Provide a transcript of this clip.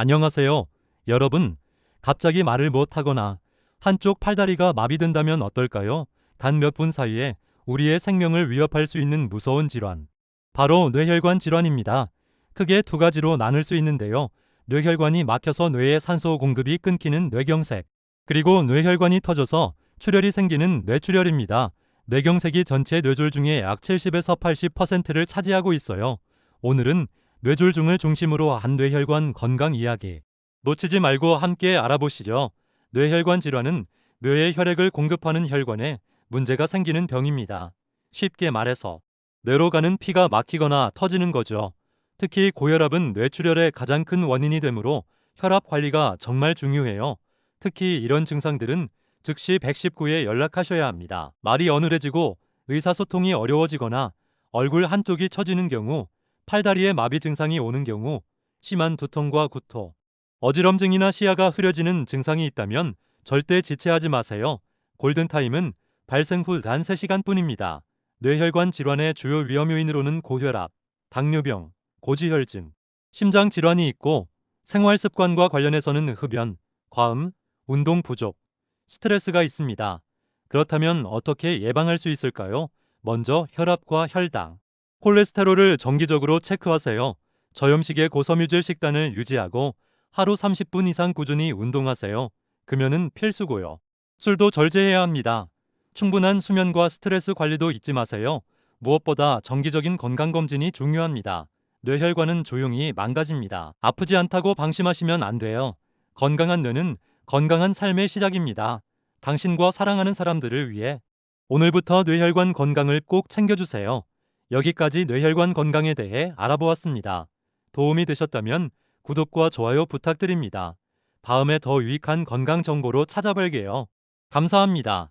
안녕하세요. 여러분, 갑자기 말을 못하거나 한쪽 팔다리가 마비된다면 어떨까요? 단 몇 분 사이에 우리의 생명을 위협할 수 있는 무서운 질환. 바로 뇌혈관 질환입니다. 크게 두 가지로 나눌 수 있는데요. 뇌혈관이 막혀서 뇌의 산소 공급이 끊기는 뇌경색. 그리고 뇌혈관이 터져서 출혈이 생기는 뇌출혈입니다. 뇌경색이 전체 뇌졸 중에 약 70에서 80%를 차지하고 있어요. 오늘은 뇌졸중을 중심으로 한 뇌혈관 건강 이야기. 놓치지 말고 함께 알아보시죠. 뇌혈관 질환은 뇌에 혈액을 공급하는 혈관에 문제가 생기는 병입니다. 쉽게 말해서 뇌로 가는 피가 막히거나 터지는 거죠. 특히 고혈압은 뇌출혈의 가장 큰 원인이 되므로 혈압 관리가 정말 중요해요. 특히 이런 증상들은 즉시 119에 연락하셔야 합니다. 말이 어눌해지고 의사소통이 어려워지거나 얼굴 한쪽이 처지는 경우, 팔다리에 마비 증상이 오는 경우, 심한 두통과 구토, 어지럼증이나 시야가 흐려지는 증상이 있다면 절대 지체하지 마세요. 골든타임은 발생 후 단 3시간뿐입니다. 뇌혈관 질환의 주요 위험 요인으로는 고혈압, 당뇨병, 고지혈증, 심장 질환이 있고 생활 습관과 관련해서는 흡연, 과음, 운동 부족, 스트레스가 있습니다. 그렇다면 어떻게 예방할 수 있을까요? 먼저 혈압과 혈당, 콜레스테롤을 정기적으로 체크하세요. 저염식의 고섬유질 식단을 유지하고 하루 30분 이상 꾸준히 운동하세요. 금연은 필수고요. 술도 절제해야 합니다. 충분한 수면과 스트레스 관리도 잊지 마세요. 무엇보다 정기적인 건강검진이 중요합니다. 뇌혈관은 조용히 망가집니다. 아프지 않다고 방심하시면 안 돼요. 건강한 뇌는 건강한 삶의 시작입니다. 당신과 사랑하는 사람들을 위해 오늘부터 뇌혈관 건강을 꼭 챙겨주세요. 여기까지 뇌혈관 건강에 대해 알아보았습니다. 도움이 되셨다면 구독과 좋아요 부탁드립니다. 다음에 더 유익한 건강 정보로 찾아뵐게요. 감사합니다.